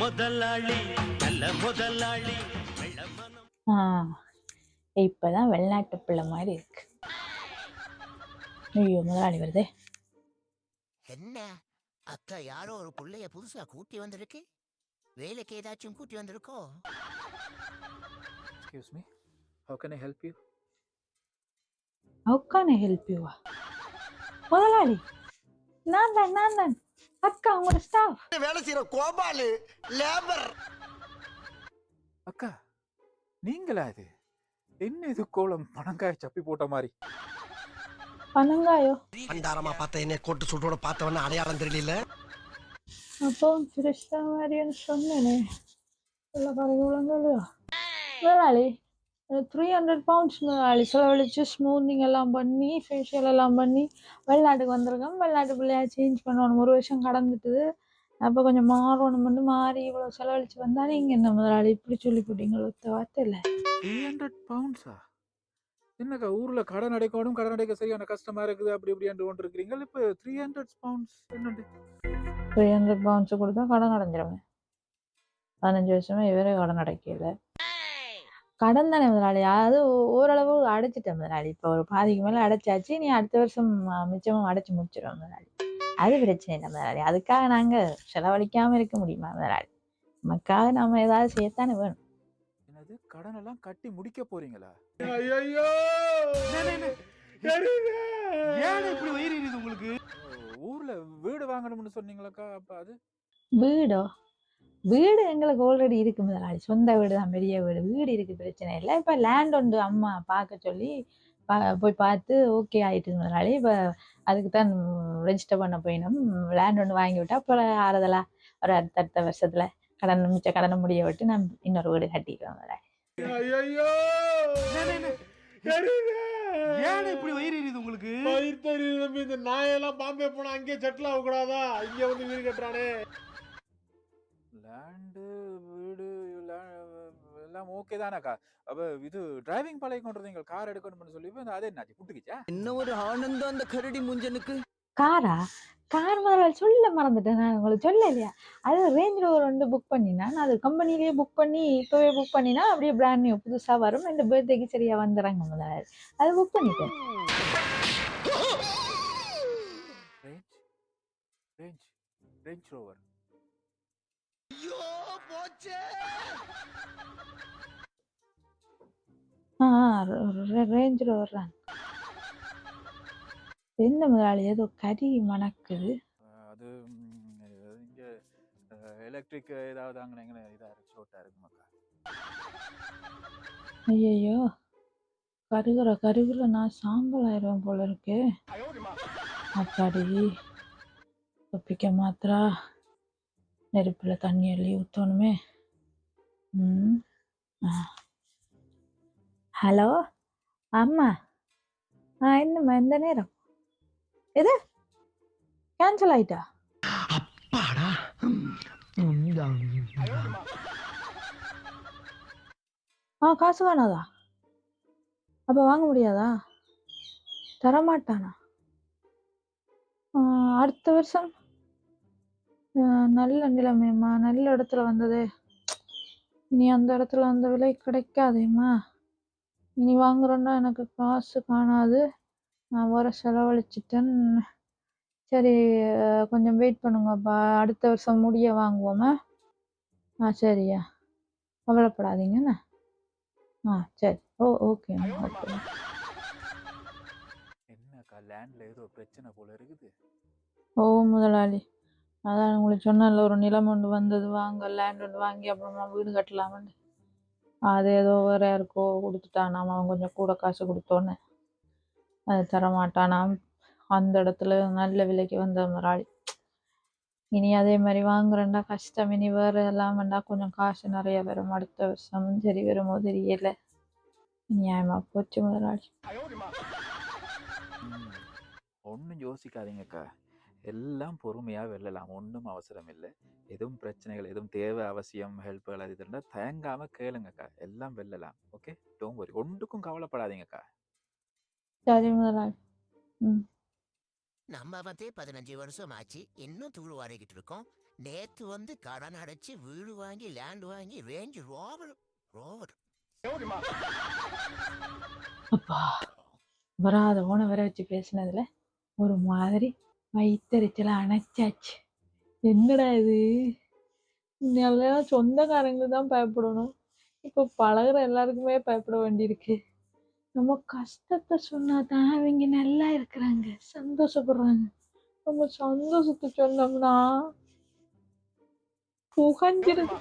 முதலாளி நல்ல முதலாளி இப்பதான் வெளிநாட்டு பிள்ளை மாதிரி இருக்கு. ஐயோ முதலாளி வருதே. என்ன? அக்கா யாரோ ஒரு புள்ளைய புதுசா கூட்டி வந்திருக்கு? வேலைக்கு ஏதாச்சும் கூட்டி வந்திருக்கோ? Excuse me. How can I help you? அவுக்கான ஹெல்ப் யூவா முதலாளி நான் தான் நான் தான் அக்கா உங்களோட ஸ்டாஃப் வேலை செய்யற கோபாலு லேபர் அக்கா நீங்களா இது? என்ன இது கோலம்? பணங்காய சப்பி போட்ட மாதிரி. பனங்காயோ? பண்டாரமா பார்த்த என்ன கோட்டு சுட்டோட பார்த்தவன அடையாளம் தெரியல. அப்போ ஃப்ரெஷ்ஷாக மாதிரின்னு சொன்னேனே. உள்ள பாருங்க உள்ளங்கலையோ முதலாளி த்ரீ ஹண்ட்ரட் பவுண்ட்ஸ் முதலாளி செலவழிச்சு ஸ்மூத்திங் எல்லாம் பண்ணி ஃபேஷியல் எல்லாம் பண்ணி வெளிநாட்டுக்கு வந்திருக்கோம். வெளிநாட்டு பிள்ளையா சேஞ்ச் பண்ணணும் ஒரு வருஷம் கடந்துட்டுது அப்போ கொஞ்சம் மாறணும் வந்து மாறி இவ்வளோ செலவழிச்சு வந்தா நீங்கள் என்ன முதலாளி? இப்படி சொல்லி போட்டீங்க ஒத்த வார்த்தை இல்லை. த்ரீ ஹண்ட்ரட் பவுண்ட்ஸா என்னக்கா ஊர்ல கடன் அடைக்கணும் கடன் அடைக்க சரியான கஷ்டமா இருக்குது அப்படி இப்படி கொண்டு இருக்கிறீங்க இப்போ த்ரீ ஹண்ட்ரட் பவுண்ட்ஸ் என்னண்டு த்ரீ ஹண்ட்ரட் பவுண்ட்ஸ் கொடுத்தா கடன் அடைஞ்சிருவேன். பதினஞ்சு வருஷமா இவரே கடன் அடைக்கல. கடன் தானே முதலாளி அது ஓரளவு அடைச்சிட்டேன் முதலாளி. இப்போ ஒரு பாதிக்கு மேலே அடைச்சாச்சு. நீ அடுத்த வருஷம் மிச்சமும் அடைச்சு முடிச்சிடுவோம் முதலாளி. அது பிரச்சனை இல்லை முதலாளி. அதுக்காக நாங்கள் செலவழிக்காம இருக்க முடியுமா முதலாளி? நமக்காக நம்ம ஏதாவது செய்யத்தானே வேணும். என்னது? கடன் எல்லாம் கட்டி முடிக்க போறீங்களா? ஐயோ ஏன் இப்படி வயிறு உங்களுக்கு? ஊர்ல வீடு வாங்கணும்னு சொன்னீங்களாக்கா? அப்ப அது? வீடோ? வீடு எங்களுக்கு ஆல்ரெடி இருக்கு முதலாளி. சொந்த வீடு தான் பெரிய வீடு. வீடு இருக்கு பிரச்சனை இல்லை. இப்போ லேண்ட் ஒன்று அம்மா பார்க்க சொல்லி பா- போய் பார்த்து ஓகே ஆயிட்டு முதலாளி. இப்போ அதுக்கு தான் ரெஜிஸ்டர் பண்ண போயினோம். லேண்ட் ஒன்று வாங்கி விட்டா அப்புறம் ஆறுதலா ஒரு அடுத்த அடுத்த வருஷத்துல கடன் மிச்ச கடனை முடிய விட்டு நான் இன்னொரு வீடு கட்டிக்குவேன் முதலாளி. ஐயோ ஏன் இப்படி வயிறு எரியுது உங்களுக்கு? பயிர் தெரியுது இந்த நாயெல்லாம் பாம்பே போனா அங்கேயே செட்டில் ஆக கூடாதா இங்க வந்து வீடு கட்டுறானே. லேண்டு வீடு எல்லாம் ஓகே தானக்கா அப்ப இது டிரைவிங் பழகி கொண்டு வந்தீங்க கார் எடுக்கணும்னு சொல்லி இப்ப அது என்னாச்சு? புட்டுக்குச்சா? என்ன ஒரு ஆனந்தம் அந்த கரடி முஞ்சனுக்கு? காரா? கார் முதலாளி சொல்ல மறந்துட்டேன் நான் உங்களுக்கு சொல்லலையா? அது ரேஞ்ச் ரோவர் வந்து புக் பண்ணினா நான் அது கம்பெனிலேயே புக் பண்ணி இப்போவே புக் பண்ணினா அப்படியே பிராண்ட் நியூ புதுசாக வரும். இந்த பர்த்டேக்கு சரியா வந்துடுறாங்க முதலாளி. அது புக் பண்ணிட்டேன். ரேஞ்ச் ரேஞ்ச் ரேஞ்ச் ரோவர் ஐயோ போச்சே. ரேஞ்ச் தான் என்ன முதலாளி ஏதோ கறி மணக்குது அது இங்க எலக்ட்ரிக் ஏதாவது அங்கே இதா இருக்கு ஷோட்டா இருக்குமாக்கா ஐயோ கருகுற கருகுற நான் சாம்பல் ஆயிடுவேன் போல இருக்கு. அப்பாடி தொப்பிக்க மாத்திரா நெருப்புல தண்ணி அள்ளி ஊற்றணுமே ம். ஹலோ? அம்மா. ஆ என்னம்மா எந்த நேரம்? எது? கேன்சல் ஆயிட்டா? பாடா ஆ காசு வேணாதா? அப்போ வாங்க முடியாதா? தரமாட்டானா? அடுத்த வருஷம் நல்ல நிலைமையம்மா நல்ல இடத்துல வந்ததே. இனி அந்த இடத்துல அந்த விலை கிடைக்காதேம்மா. இனி வாங்குறோன்னா எனக்கு காசு காணாது. நான் வர செலவழிச்சிட்டேன். சரி கொஞ்சம் வெயிட் பண்ணுங்கப்பா அடுத்த வருஷம் முடிய வாங்குவோமா? ஆ சரியா. கவலைப்படாதீங்கண்ணா ஆ சரி. ஓ ஓகே ஓகே என்னக்கா லேண்ட்ல ஏதோ பிரச்சனை போல இருக்குது. ஓ முதலாளி. அதான் உங்களுக்கு சொன்னேன்ல ஒரு நிலம் ஒன்று வந்தது வாங்க லேண்ட் ஒன்று வாங்கி அப்புறமா வீடு கட்டலாம்னு. அது ஏதோ வேற யாருக்கோ கொடுத்துட்டானாம் அவன் கொஞ்சம் கூட காசு கொடுத்தோன்னே. அது தரமாட்டானாம். அந்த இடத்துல நல்ல விலைக்கு வந்த முதலாளி இனி அதே மாதிரி வாங்குறேன்டா கஷ்டம். இனி வேற எல்லாம் வேண்டா கொஞ்சம் காசு நிறைய வரும். அடுத்த வருஷம் சரி வருமோ தெரியல. நியாயமா போச்சு முதலாளி ஒன்றும் யோசிக்காதீங்கக்கா. எல்லாம் பொறுமையா வெல்லலாம். ஒன்றும் அவசரம் இல்லை எதுவும் பிரச்சனைகள் எதுவும் தேவை அவசியம் ஹெல்ப்புகள் அது இதுன்னா தயங்காம கேளுங்கக்கா. எல்லாம் வெல்லலாம். ஓகே டோன் வரி ஒன்றுக்கும் கவலைப்படாதீங்கக்கா. சரி முதலாளி. ம். நம்ம வந்து பதினஞ்சு வருஷம் ஆச்சு இன்னும் தூள் வாரிக்கிட்டு இருக்கோம். நேத்து வந்து கடன் அடைச்சு வீடு வாங்கி லேண்ட் வாங்கி ரேஞ்ச் ரோவர் ரோவர் அப்பா வராத ஓன வர வச்சு பேசினதுல ஒரு மாதிரி வயிற்றுச்சல அணைச்சாச்சு என்னடா இது நல்லா சொந்தக்காரங்களுக்கு தான் பயப்படணும் இப்போ பழகுற எல்லாருக்குமே பயப்பட வேண்டியிருக்கு நம்ம கஷ்டத்தை சொன்னா தான் அவங்க நல்லா இருக்கிறாங்க சந்தோஷப்படுறாங்க நம்ம சந்தோஷத்தை சொன்னோம்னா புகஞ்சிருக்கு